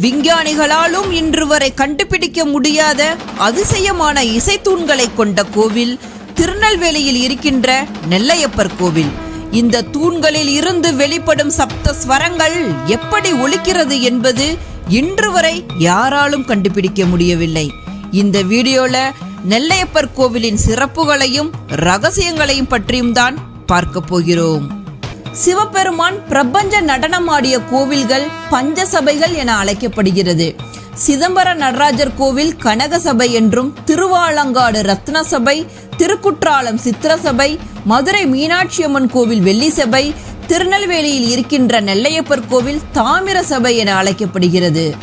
விஞ்ஞானிகளாலும் இன்று வரை கண்டுபிடிக்க முடியாத அதிசயமான இசைத்தூண்களை கொண்ட கோவில் திருநெல்வேலியில் இருக்கின்ற நெல்லையப்பர் கோவில். இந்த தூண்களில் இருந்து வெளிப்படும் சப்த ஸ்வரங்கள் எப்படி ஒலிக்கிறது என்பது இன்று வரை யாராலும் கண்டுபிடிக்க முடியவில்லை. இந்த வீடியோல நெல்லையப்பர் கோவிலின் சிறப்புகளையும் ரகசியங்களையும் பற்றியும் தான் பார்க்க போகிறோம். சிவபெருமான் பிரபஞ்ச நடனமாடிய கோவில்கள் பஞ்சசபைகள் என அழைக்கப்படுகிறது. சிதம்பர நடராஜர் கோவில் கனகசபை என்றும் திருவாலங்காடு ரத்ன சபை திருக்குற்றாலம் சித்திரசபை மதுரை மீனாட்சியம்மன் கோவில் வெள்ளி சபை திருநெல்வேலியில் இருக்கின்ற நெல்லையப்பர் கோவில் தாமிர சபை என அழைக்கப்படுகிறது.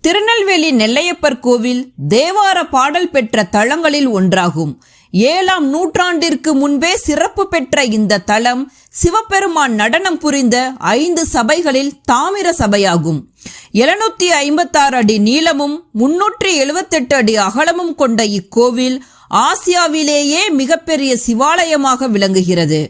திருநெல்வேலி நெல்லையப்பர் கோவில் தேவார பாடல் பெற்ற தலங்களில் ஒன்றாகும். ஏழாம் நூற்றாண்டிற்கு முன்பே சிறப்பு பெற்ற இந்த தலம் சிவபெருமான் நடனம் புரிந்த ஐந்து சபைகளில் தாமிர சபையாகும். எழுநூத்தி ஐம்பத்தாறு அடி நீளமும் முன்னூற்றி எழுபத்தெட்டு அடி அகலமும் கொண்ட இக்கோவில் ஆசியாவிலேயே மிகப்பெரிய சிவாலயமாக விளங்குகிறது.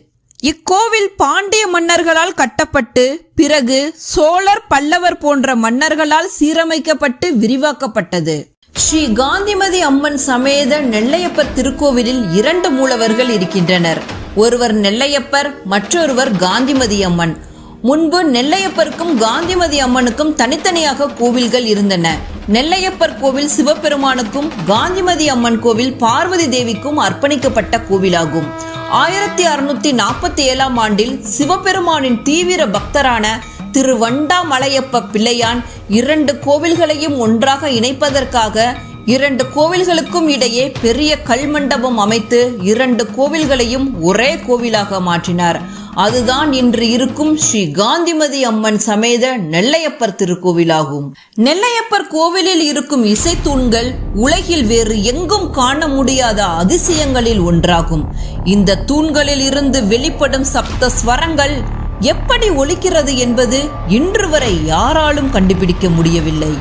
இக்கோவில் பாண்டிய மன்னர்களால் கட்டப்பட்டு பிறகு சோழர் பல்லவர் போன்ற மன்னர்களால் சீரமைக்கப்பட்டு விரிவாக்கப்பட்டது. ஸ்ரீ காந்திமதி அம்மன் சமேத நெல்லையப்பர் திருக்கோவிலில் இரண்டு மூலவர்கள் இருக்கின்றனர். ஒருவர் நெல்லையப்பர் மற்றொருவர் காந்திமதி அம்மன். முன்பு நெல்லையப்பருக்கும் காந்திமதி அம்மனுக்கும் தனித்தனியாக கோவில்கள் இருந்தன. நெல்லையப்பர் கோவில் சிவபெருமானுக்கும் காந்திமதி அம்மன் கோவில் பார்வதி தேவிக்கும் அர்ப்பணிக்கப்பட்ட கோவிலாகும். ஆயிரத்தி அறுநூத்தி நாற்பத்தி ஏழாம் ஆண்டில் சிவபெருமானின் தீவிர பக்தரான திரு வண்டாமலையப்ப பிள்ளையான் இரண்டு கோவில்களையும் ஒன்றாக இணைப்பதற்காக இரண்டு கோவில்களுக்கும் இடையே பெரிய கல்மண்டபம் அமைத்து இரண்டு கோவில்களையும் ஒரே கோவிலாக மாற்றினார். அதுதான் இன்று இருக்கும் ஸ்ரீ காந்திமதி அம்மன் சமேத நெல்லையப்பர் திருக்கோவிலாகும். நெல்லையப்பர் கோவிலில் இருக்கும் இசைத்தூண்கள் உலகில் வேறு எங்கும் காண முடியாத அதிசயங்களில் ஒன்றாகும். இந்த தூண்களில் இருந்து வெளிப்படும் சப்த ஸ்வரங்கள் எப்படி ஒலிக்கிறது என்பது இன்று வரை யாராலும் கண்டுபிடிக்க முடியவில்லை.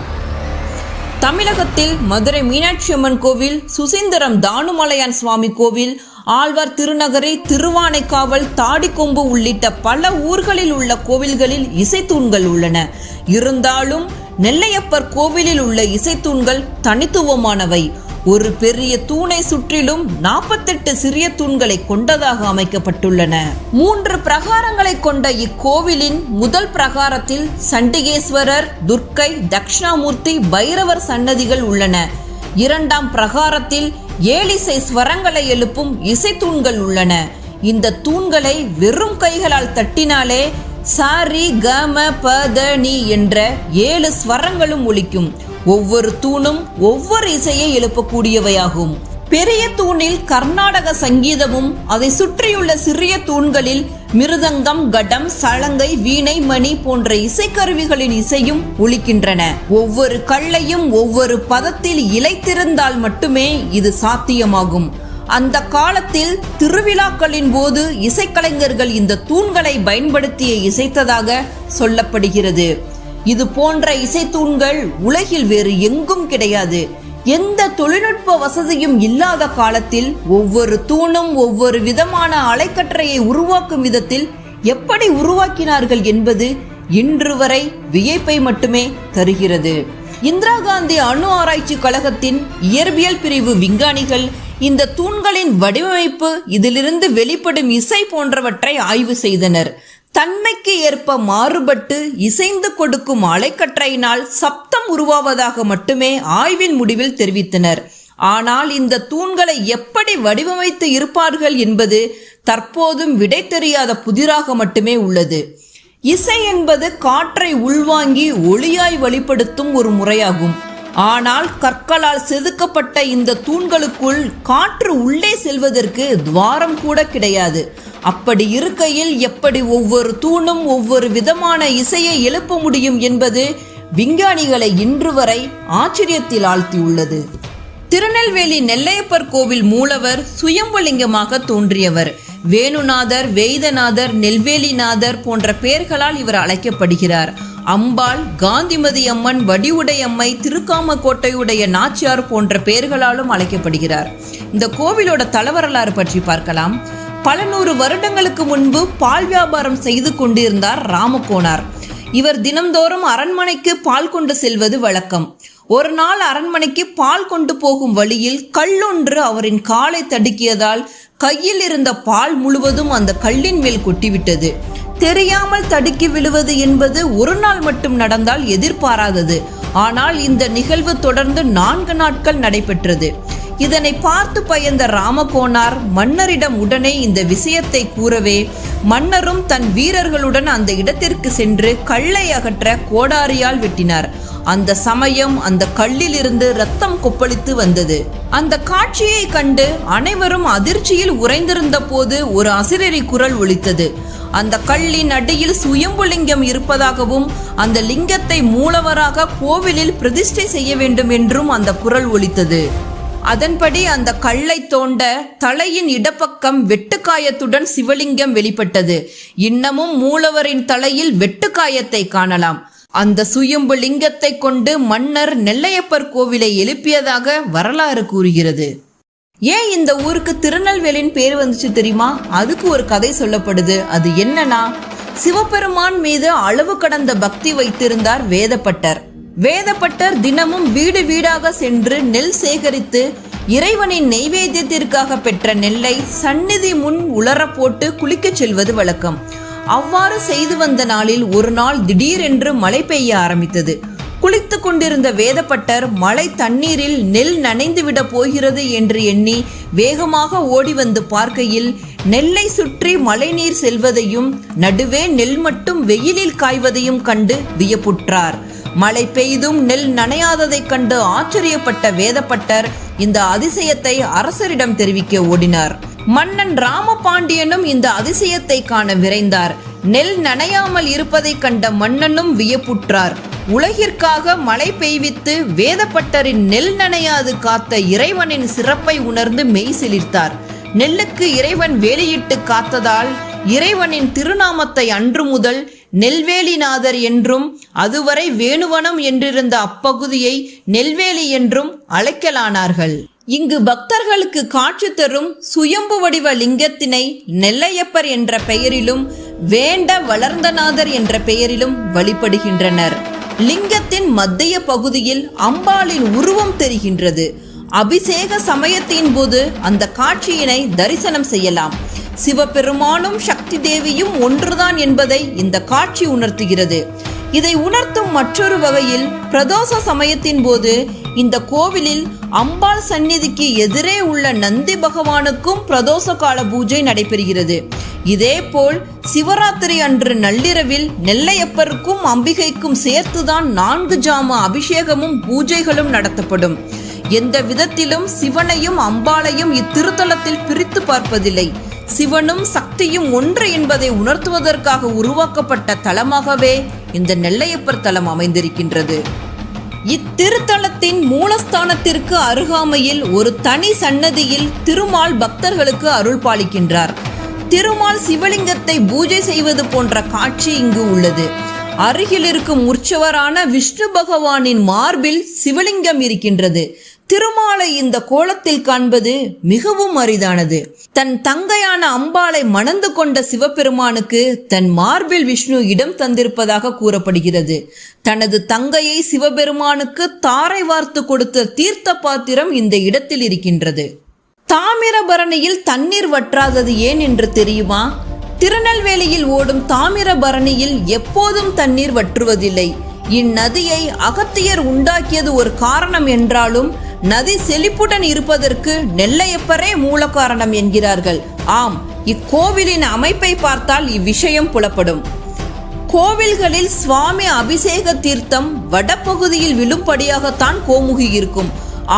தமிழகத்தில் மதுரை மீனாட்சி அம்மன் கோவில் சுசீந்திரம் தானுமலையான் சுவாமி கோவில் ஆழ்வார் திருநகரி திருவானைக்காவல் தாடிக்கொம்பு உள்ளிட்ட பல ஊர்களில் உள்ள கோவில்களில் இசைத்தூண்கள் உள்ளன. இருந்தாலும் நெல்லையப்பர் கோவிலில் உள்ள இசைத்தூண்கள் தனித்துவமானவை. ஒரு பெரிய தூணை சுற்றிலும் நாற்பத்தெட்டு சிறிய தூண்களை கொண்டதாக அமைக்கப்பட்டுள்ளன. மூன்று பிரகாரங்களை கொண்ட இக்கோவிலின் முதல் பிரகாரத்தில் சண்டிகேஸ்வரர் துர்க்கை தக்ஷணாமூர்த்தி பைரவர் சன்னதிகள் உள்ளன. இரண்டாம் பிரகாரத்தில் ஏழிசை ஸ்வரங்களை எழுப்பும் இசைத்தூண்கள் உள்ளன. இந்த தூண்களை வெறும் கைகளால் தட்டினாலே சாரி கம பத நீ என்ற ஏழு ஸ்வரங்களும் ஒலிக்கும். ஒவ்வொரு தூணும் ஒவ்வொரு இசையை எழுப்பக்கூடியவையாகும். பெரிய தூணில் கர்நாடக சங்கீதமும் அதை சுற்றியுள்ள சிறிய தூண்களில் மிருதங்கம் கடம் சலங்கை வீணை மணி போன்ற இசைக்கருவிகளின் இசையும் ஒழிக்கின்றன ஒவ்வொரு கல்லையும் ஒவ்வொரு பதத்தில் இழைத்திருந்தால் மட்டுமே இது சாத்தியமாகும். அந்த காலத்தில் திருவிழாக்களின் போது இசைக்கலைஞர்கள் இந்த தூண்களை பயன்படுத்திய இசைத்ததாக சொல்லப்படுகிறது. இது போன்ற இசைத்தூண்கள் உலகில் வேறு எங்கும் கிடையாது. எந்த தொழில்நுட்ப வசதியும் இல்லாத காலத்தில் ஒவ்வொரு தூணும் ஒவ்வொரு விதமான அலைக்கற்றையை உருவாக்கும் விதத்தில் எப்படி உருவாக்கினார்கள் என்பது இன்று வரை வியப்பை மட்டுமே தருகிறது. இந்திரா காந்தி அணு ஆராய்ச்சி கழகத்தின் இயற்பியல் பிரிவு விஞ்ஞானிகள் இந்த தூண்களின் வடிவமைப்பு இதிலிருந்து வெளிப்படும் இசை போன்றவற்றை ஆய்வு செய்தனர். தன்மைக்கு ஏற்ப மாறுபட்டு இசைந்து கொடுக்கும் அலைக்கற்றையினால் சப்தம் உருவாவதாக மட்டுமே ஆய்வின் முடிவில் தெரிவித்தனர். ஆனால் இந்த தூண்களை எப்படி வடிவமைத்து இருப்பார்கள் என்பது தற்போதும் விடை தெரியாத புதிராக மட்டுமே உள்ளது. இசை என்பது காற்றை உள்வாங்கி ஒளியாய் வெளிப்படுத்தும் ஒரு முறையாகும். ஆனால் கற்களால் செதுக்கப்பட்ட இந்த தூண்களுக்குள் காற்று உள்ளே செல்வதற்கு துவாரம் கூட கிடையாது. அப்படி இருக்கையில் எப்படி ஒவ்வொரு தூணும் ஒவ்வொரு விதமான இசையை எழுப்ப முடியும் என்பது விஞ்ஞானிகளை இன்று வரை ஆச்சரியத்தில் ஆழ்த்தியுள்ளது. திருநெல்வேலி நெல்லையப்பர் கோவில் மூலவர் சுயம்பலிங்கமாக தோன்றியவர். வேணுநாதர் வேதநாதர் நெல்வேலிநாதர் போன்ற பெயர்களால் இவர் அழைக்கப்படுகிறார். அம்பாள் காந்திமதி அம்மன் வடிவுடையம்மை திருக்காமக்கோட்டையுடைய நாச்சியார் போன்ற பெயர்களாலும் அழைக்கப்படுகிறார். இந்த கோவிலோட தலவரலாறு பற்றி பார்க்கலாம். பல நூறு வருடங்களுக்கு முன்பு பால் வியாபாரம் செய்து கொண்டிருந்தார் ராமகோனார் இவர் தினம்தோறும் அரண்மனைக்கு பால் கொண்டு செல்வது வழக்கம். ஒரு நாள் அரண்மனைக்கு பால் கொண்டு போகும் வழியில் கல்லொன்று அவரின் காலை தடுக்கியதால் கையில் இருந்த பால் முழுவதும் அந்த கல்லின் மேல் கொட்டிவிட்டது. தெரியாமல் தடுக்கி விழுவது என்பது ஒரு நாள் மட்டும் நடந்தால் எதிர்பாராதது. ஆனால் இந்த நிகழ்வு தொடர்ந்து நான்கு நாட்கள் நடைபெற்றது. இதனை பார்த்து பயந்த ராமகோனார் மன்னரிடம் உடனே இந்த விஷயத்தை கூறவே மன்னரும் தன் வீரர்களுடன் அந்த இடத்திற்கு சென்று கல்லை அகற்ற கோடாரியால் வெட்டினார். அந்த சமயம் அந்த கல்லிலிருந்து ரத்தம் கொப்பளித்து வந்தது. அந்த காட்சியை கண்டு அனைவரும் அதிர்ச்சியில் உறைந்திருந்த போது ஒரு அசிரரி குரல் ஒலித்தது. அந்த கல்லின் அடியில் சுயம்புலிங்கம் இருப்பதாகவும் அந்த லிங்கத்தை மூலவராக கோவிலில் பிரதிஷ்டை செய்ய வேண்டும் என்றும் அந்த குரல் ஒலித்தது. அதன்படி அந்த கல்லை தோண்ட தலையின் இடப்பக்கம் வெட்டுக்காயத்துடன் சிவலிங்கம் வெளிப்பட்டது. இன்னமும் மூலவரின் தலையில் வெட்டுக்காயத்தை காணலாம். அந்த சுயம்பு லிங்கத்தை கொண்டு மன்னர் நெல்லையப்பர் கோவிலை எழுப்பியதாக வரலாறு கூறுகிறது. ஏன் இந்த ஊருக்கு திருநெல்வேலின் பேர் வந்துச்சு தெரியுமா? அதுக்கு ஒரு கதை சொல்லப்படுது. அது என்னன்னா சிவபெருமான் மீது அளவு கடந்த பக்தி வைத்திருந்தார் வேதப்பட்டர். வேதப்பட்டர் தினமும் வீடு வீடாக சென்று நெல் சேகரித்து இறைவனின் நெய்வேத்தியத்திற்காக பெற்ற நெல்லை சந்நிதி முன் உலர போட்டு குளிக்கச் செல்வது வழக்கம். அவ்வாறு செய்து வந்த நாளில் ஒரு நாள் திடீரென்று மழை பெய்ய ஆரம்பித்தது. குளித்து கொண்டிருந்த வேதப்பட்டர் மழை தண்ணீரில் நெல் நனைந்துவிட போகிறது என்று எண்ணி வேகமாக ஓடி வந்து பார்க்கையில் நெல்லை சுற்றி மழைநீர் செல்வதையும் நடுவே நெல் மட்டும் வெயிலில் காய்வதையும் கண்டு வியப்புற்றார். மழை பெய்தும் நெல் நனையாததைக் கண்டு ஆச்சரியப்பட்ட வேதப்பட்டர் இந்த அதிசயத்தை அரசரிடம் தெரிவிக்க ஓடினார். மன்னன் ராமபாண்டியனும் இந்த அதிசயத்தை காண விரைந்தார். நெல் நனையாமல் இருப்பதைக் கண்ட மன்னனும் வியப்புற்றார். உலகிற்காக மழை பெய்வித்து வேதப்பட்டரின் நெல் நனையாது காத்த இறைவனின் சிறப்பை உணர்ந்து மெய் சிலிர்த்தார். நெல்லுக்கு இறைவன் வேலையிட்டு காத்ததால் இறைவனின் திருநாமத்தை அன்று முதல் நெல்வேலிநாதர் என்றும் அதுவரை வேணுவனம் என்றிருந்த அப்பகுதியை நெல்வேலி என்றும் அழைக்கலானார்கள். இங்கு பக்தர்களுக்கு காட்சி தரும் சுயம்பு வடிவ லிங்கத்தினை நெல்லையப்பர் என்ற பெயரிலும் வேண்ட வளர்ந்தநாதர் என்ற பெயரிலும் வழிபடுகின்றனர். லிங்கத்தின் மத்திய பகுதியில் அம்பாளின் உருவம் தெரிகின்றது. அபிஷேக சமயத்தின் போது அந்த காட்சியினை தரிசனம் செய்யலாம். சிவபெருமானும் சக்தி தேவியும் ஒன்றுதான் என்பதை இந்த காட்சி உணர்த்துகிறது. இதை உணர்த்தும் மற்றொரு வகையில் பிரதோஷ சமயத்தின் போது இந்த கோவிலில் அம்பாள் சந்நிதிக்கு எதிரே உள்ள நந்தி பகவானுக்கும் பிரதோஷ கால பூஜை நடைபெறுகிறது. இதேபோல் சிவராத்திரி அன்று நள்ளிரவில் நெல்லையப்பருக்கும் அம்பிகைக்கும் சேர்த்துதான் நான்கு ஜாம அபிஷேகமும் பூஜைகளும் நடத்தப்படும். எந்த விதத்திலும் சிவனையும் அம்பாளையும் இத்திருத்தலத்தில் பிரித்து பார்ப்பதில்லை. சிவனும் சக்தியும் ஒன்று என்பதை உணர்த்துவதற்காக உருவாக்கப்பட்ட தலமாகவே இந்த நெல்லையப்பர் தலம் அமைந்திருக்கின்றது. இத்திருத்தலத்தின் மூலஸ்தானத்திற்கு அருகாமையில் ஒரு தனி சன்னதியில் திருமால் பக்தர்களுக்கு அருள் பாலிக்கின்றார். திருமால் சிவலிங்கத்தை பூஜை செய்வது போன்ற காட்சி இங்கு உள்ளது. அருகில் இருக்கும் உற்சவரான விஷ்ணு பகவானின் மார்பில் சிவலிங்கம் இருக்கின்றது. திருமாலை இந்த கோலத்தில் காண்பது மிகவும் அரிதானது. தன் தங்கையான அம்பாளை மணந்து கொண்ட சிவபெருமானுக்கு தன் மார்பில் விஷ்ணு இடம் தந்திருப்பதாக கூறப்படுகிறது. தனது தங்கையை சிவபெருமானுக்கு தாரை வார்த்து கொடுத்த தீர்த்த பாத்திரம் இந்த இடத்தில் இருக்கின்றது. தாமிரபரணியில் தண்ணீர் வற்றாதது ஏன் என்று தெரியுமா? திருநெல்வேலியில் ஓடும் தாமிரபரணியில் எப்போதும் தண்ணீர் வற்றுவதில்லை. இந்நதியை அகத்தியர் உண்டாக்கியது ஒரு காரணம் என்றாலும் நதி செழிப்புடன் இருப்பதற்கு நெல்லையப்பரே மூல காரணம் என்கிறார்கள். ஆம் இக்கோவிலின் அமைப்பை பார்த்தால் இவ்விஷயம் புலப்படும். கோவில்களில் சுவாமி அபிஷேக தீர்த்தம் வடப்பகுதியில் விழும்படியாகத்தான் கோமுகி இருக்கும்.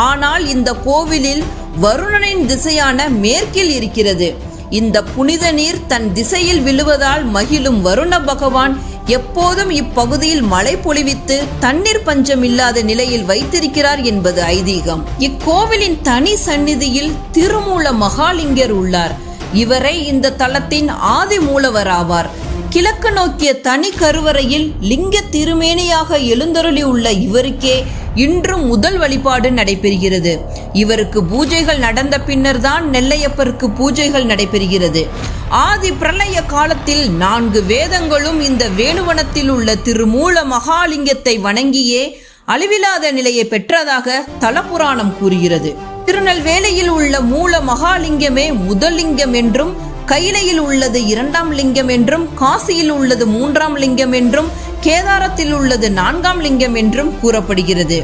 ஆனால் இந்த கோவிலில் வருணனின் திசையான மேற்கில் இருக்கிறது. இந்த புனித நீர் தன் திசையில் விழுவதால் மகிழும் வருண பகவான் எப்போதும் இப்பகுதியில் மழை பொழிவித்து தண்ணீர் பஞ்சம் இல்லாத நிலையில் வைத்திருக்கிறார் என்பது ஐதீகம். இக்கோவிலின் தனி சந்நிதியில் திருமூல மகாலிங்கர் உள்ளார். இவரே இந்த தலத்தின் ஆதி மூலவர் ஆவார். கிழக்கு நோக்கிய தனி கருவறையில் லிங்க திருமேனியாக எழுந்தருளி உள்ள இவருக்கே இன்றும் முதல் வழிபாடு நடைபெறுகிறது. இவருக்கு பூஜைகள் நடந்த பின்னர் தான் நெல்லையப்பருக்கு பூஜைகள் நடைபெறுகிறது. ஆதி பிரளய காலத்தில் நான்கு வேதங்களும் இந்த வேணுவனத்தில் உள்ள திருமூல மகாலிங்கத்தை வணங்கியே அழிவில்லாத நிலையை பெற்றதாக தலபுராணம் கூறுகிறது. திருநெல்வேலியில் உள்ள மூல மகாலிங்கமே முதலிங்கம் என்றும் கைலையில் உள்ளது இரண்டாம் லிங்கம் என்றும் காசியில் உள்ளது மூன்றாம் லிங்கம் என்றும் கேதாரத்தில் உள்ளது நான்காம் லிங்கம் என்றும் கூறப்படுகிறது.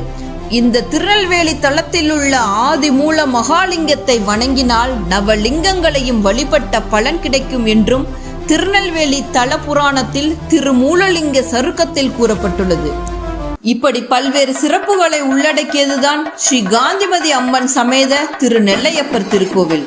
இந்த திருநெல்வேலி தளத்தில் உள்ள ஆதி மூல மகாலிங்கத்தை வணங்கினால் நவலிங்கங்களையும் வழிபட்ட பலன் கிடைக்கும் என்றும் திருநெல்வேலி தல புராணத்தில் திருமூலலிங்க சருக்கத்தில் கூறப்பட்டுள்ளது. இப்படி பல்வேறு சிறப்புகளை உள்ளடக்கியதுதான் ஸ்ரீ காந்திமதி அம்மன் சமேத திரு நெல்லையப்பர் திருக்கோவில்.